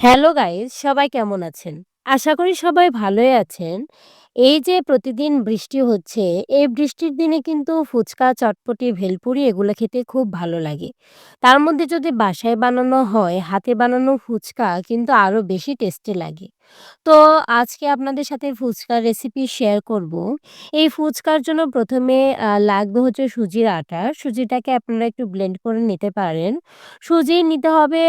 Hello guys সবাই কেমন আছেন? আশা করি সবাই ভালোই আছেন। এই যে প্রতিদিন বৃষ্টি হচ্ছে, এই বৃষ্টির দিনে কিন্তু ফুচকা, চটপটি, ভেলপুরি এগুলো খেতে খুব ভালো লাগে। তার মধ্যে যদি বাসায় বানানো হয়, হাতে বানানো ফুচকা কিন্তু আরও বেশি টেস্টি লাগে। তো আজকে আপনাদের সাথে ফুচকার রেসিপি শেয়ার করব। এই ফুচকার জন্য প্রথমে লাগবে হচ্ছে সুজির আটা। সুজিটাকে আপনারা একটু ব্লেন্ড করে নিতে পারেন। সুজি নিতে হবে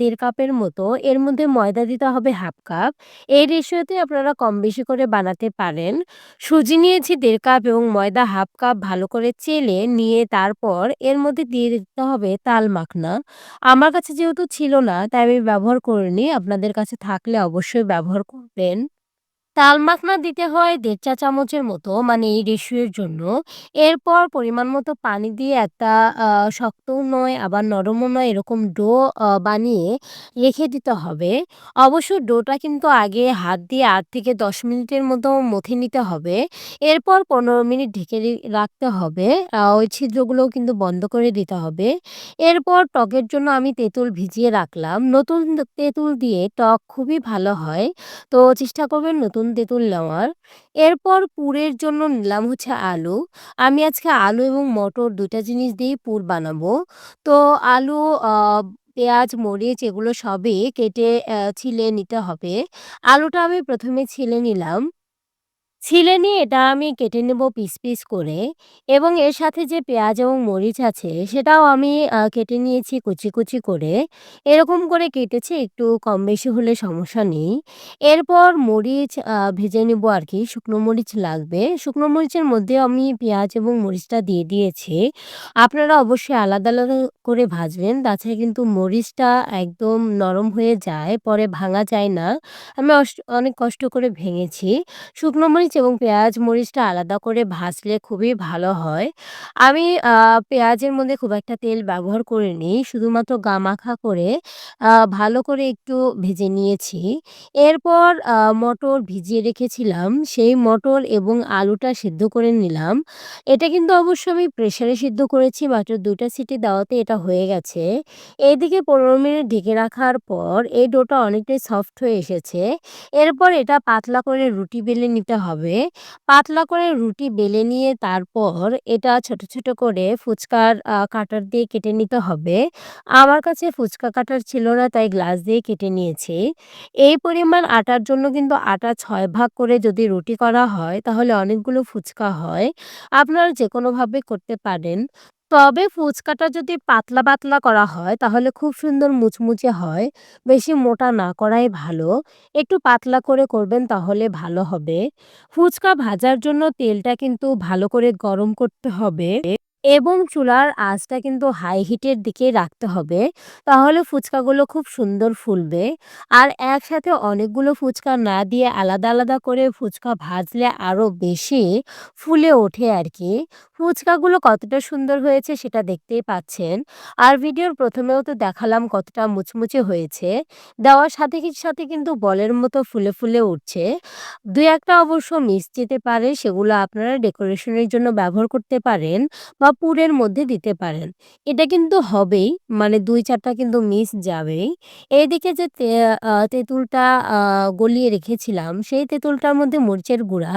দেড় কাপের মতো। এর মধ্যে ময়দা দিতে হবে 1/2 কাপ। এই রেশিওতে আপনারা কম বেশি করে বানাতে পারেন। সুজি নিয়েছি দেড় কাপ এবং ময়দা 1/2 কাপ ভালো করে চেলে নিয়ে তারপর এর মধ্যে দিয়ে দিতে হবে তাল মাখনা। আমার কাছে যেহেতু ছিল না, তাই আমি ব্যবহার করিনি। আপনাদের কাছে থাকলে অবশ্যই ব্যবহার করবেন। তাল মাখনা দিতে হয় ১.৫ চা চামচের মতো মানে এই রেশিও এর জন্য। এরপর পরিমাণ মতো পানি দিয়ে একটা শক্তও নয়, আবার নরমও নয়, এরকম ডো বানিয়ে রেখে দিতে হবে। অবশ্য ডোটা কিন্তু আগে হাত দিয়ে আট থেকে ১০ মিনিটের মতো মথে নিতে হবে। এরপর ১৫ মিনিট ঢেকে রাখতে হবে। ওই ছিদ্রগুলোও কিন্তু বন্ধ করে দিতে হবে। এরপর টকের জন্য আমি তেঁতুল ভিজিয়ে রাখলাম। নতুন তেঁতুল দিয়ে টক খুবই ভালো হয়। তো চেষ্টা করবেন নতুন তেঁতুল নেওয়ার। এরপর পুরের জন্য নিলাম হচ্ছে আলু। আমি আজকে আলু এবং মটর দুটা জিনিস দিয়ে পুর বানাবো। তো আলু, পেঁয়াজ, মরিচ এগুলো সবই কেটে ছিলে নিতে হবে। আলুটা আমি প্রথমে ছিলে নিলাম। ছিলে নিয়ে এটা আমি কেটে নেব পিস, পিস করে এবং এর সাথে যে পেঁয়াজ এবং মরিচ আছে সেটাও আমি কেটে নিয়েছি কুচি, কুচি করে। এরকম করে কেটেছি একটু কম বেশি হলে সমস্যা নেই। এরপর মরিচ ভেজে নেব আর কি শুকনো মরিচ লাগবে। শুকনো মরিচের মধ্যেও আমি পেঁয়াজ এবং মরিচটা দিয়ে দিয়েছি। আপনারা অবশ্যই আলাদা, আলাদা করে ভাজবেন। তাছাড়া কিন্তু মরিচটা একদম নরম হয়ে যায়, পরে ভাঙা যায় না। আমি অস অনেক কষ্ট করে ভেঙেছি। শুকনো মরিচ এবং পেঁয়াজ মরিচটা আলাদা করে ভাজলে খুবই ভালো হয়। আমি পেঁয়াজের মধ্যে খুব একটা তেল ব্যবহার করিনি। শুধুমাত্র গা মাখা করে ভালো করে একটু ভেজে নিয়েছি। এরপর মটর ভিজিয়ে রেখেছিলাম। সেই মটর এবং আলুটা সিদ্ধ করে নিলাম। এটা কিন্তু অবশ্য আমি প্রেশারে সিদ্ধ করেছি, মাত্র ২ টা সিটি দেওয়াতে এটা হয়ে গেছে। এদিকে ১৫ মিনিট ঢেকে রাখার পর, এই ডোটা অনেকটাই সফট হয়ে এসেছে। এরপর এটা পাতলা করে রুটি বেলে নিতে হবে। পাতলা করে রুটি বেলে নিয়ে তারপর এটা ছোট, ছোট করে ফুচকার কাটার দিয়ে কেটে নিতে হবে। আমার কাছে ফুচকা কাটার ছিল না তাই গ্লাস দিয়ে কেটে নিয়েছি। এই পরিমাণ আটার জন্য কিন্তু আটা ছয় ভাগ করে যদি রুটি করা হয় তাহলে অনেকগুলো ফুচকা হয়। আপনারা যে কোনোভাবে করতে পারেন। তবে ফুচকাটা যদি পাতলা, পাতলা করা হয় তাহলে খুব সুন্দর মুচমুচে হয়। বেশি মোটা না করাই ভালো। একটু পাতলা করে করবেন তাহলে ভালো হবে। ফুচকা ভাজার জন্য তেলটা কিন্তু ভালো করে গরম করতে হবে এবং চুলার আঁচটা কিন্তু হাই হিটের দিকে রাখতে হবে। তাহলে ফুচকাগুলো খুব সুন্দর ফুলবে। আর একসাথে অনেকগুলো ফুচকা না দিয়ে আলাদা, আলাদা করে ফুচকা ভাজলে আরও বেশি ফুলে ওঠে আরকি। ফুচকাগুলো কতটা সুন্দর হয়েছে সেটা দেখতেই পাচ্ছেন। আর ভিডিওর প্রথমেও তো দেখালাম কতটা মুচমুচে হয়েছে। দেওয়ার সাথে, সাথে কিন্তু বলের মতো ফুলে, ফুলে উঠছে। দু একটা অবশ্য মিস যেতে পারে সেগুলো আপনারা ডেকোরেশনের জন্য ব্যবহার করতে পারেন বা পুরের মধ্যে দিতে পারেন। এটা কিন্তু হবেই মানে দুই চারটা কিন্তু মিস যাবেই। এইদিকে যে তেঁতুলটা গলিয়ে রেখেছিলাম সেই তেঁতুলটার মধ্যে মরিচের গুঁড়া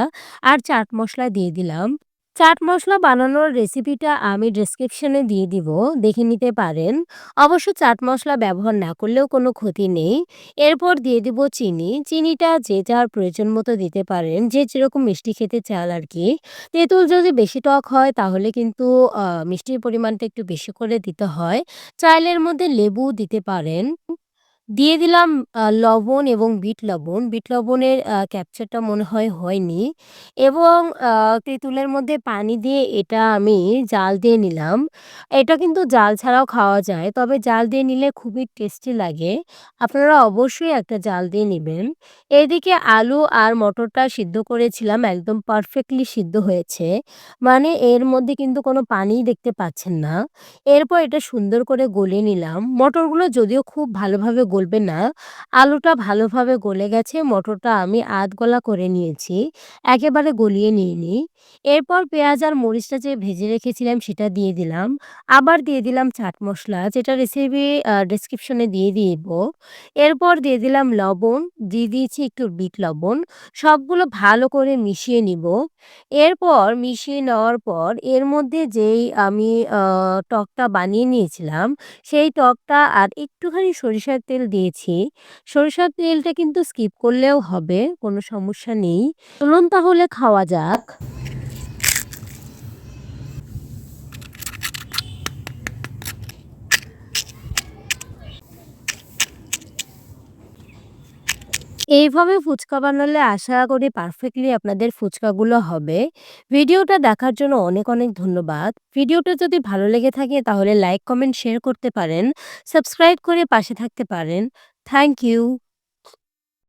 আর চাট মশলা দিয়ে দিলাম। চাট মশলা বানানোর রেসিপিটা আমি ডেসক্রিপশনে দিয়ে দিব, দেখে নিতে পারেন। অবশ্য চাট মশলা ব্যবহার না করলেও কোনো ক্ষতি নেই। এরপর দিয়ে দিব চিনি। চিনিটা যে যার প্রয়োজন মতো দিতে পারেন। যে যেরকম মিষ্টি খেতে চাল আর কি তেঁতুল যদি বেশি টক হয় তাহলে কিন্তু মিষ্টির পরিমাণটা একটু বেশি করে দিতে হয়। চাইলের মধ্যে লেবু দিতে পারেন। দিয়ে দিলাম লবণ এবং বিট লবণ। বিট লবণের ক্যাপচারটা মনে হয় হয়নি এবং তেঁতুলের মধ্যে পানি দিয়ে এটা আমি জাল দিয়ে নিলাম। এটা কিন্তু জাল ছাড়াও খাওয়া যায়। তবে জাল দিয়ে নিলে খুবই টেস্টি লাগে। আপনারা অবশ্যই একটা জাল দিয়ে নিবেন। এদিকে আলু আর মটরটা সিদ্ধ করেছিলাম, একদম পারফেক্টলি সিদ্ধ হয়েছে। মানে এর মধ্যে কিন্তু কোনো পানিই দেখতে পাচ্ছেন না। এরপর এটা সুন্দর করে গলিয়ে নিলাম। মটরগুলো যদিও খুব ভালোভাবে গলবে না। আলুটা ভালোভাবে গলে গেছে, মটরটা আমি আধ-গলা করে নিয়েছি। একেবারে গলিয়ে নিইনি। এরপর পেঁয়াজ আর মরিচটা যে ভেজে রেখেছিলাম সেটা দিয়ে দিলাম। আবার দিয়ে দিলাম চাট মশলা যেটা রেসিপি ডেসক্রিপশনে দিয়ে দিব। এরপর দিয়ে দিলাম লবণ, দিয়ে দিয়েছি একটু বিট লবণ। সবগুলো ভালো করে মিশিয়ে নিব। এরপর মিশিয়ে নেওয়ার পর এর মধ্যে যেই আমি টকটা বানিয়ে নিয়েছিলাম, সেই টকটা আর একটুখানি সরিষার তেল দিয়েছি। সরিষার তেলটা কিন্তু স্কিপ করলেও হবে, কোনো সমস্যা নেই। চলুন তাহলে খাওয়া যাক। এইভাবে ফুচকা বানালে আশা করি পারফেক্টলি আপনাদের ফুচকাগুলো হবে। ভিডিওটা দেখার জন্য অনেক, অনেক ধন্যবাদ। ভিডিওটা যদি ভালো লেগে থাকে তাহলে লাইক, কমেন্ট, শেয়ার করতে পারেন। সাবস্ক্রাইব করে পাশে থাকতে পারেন। Thank you.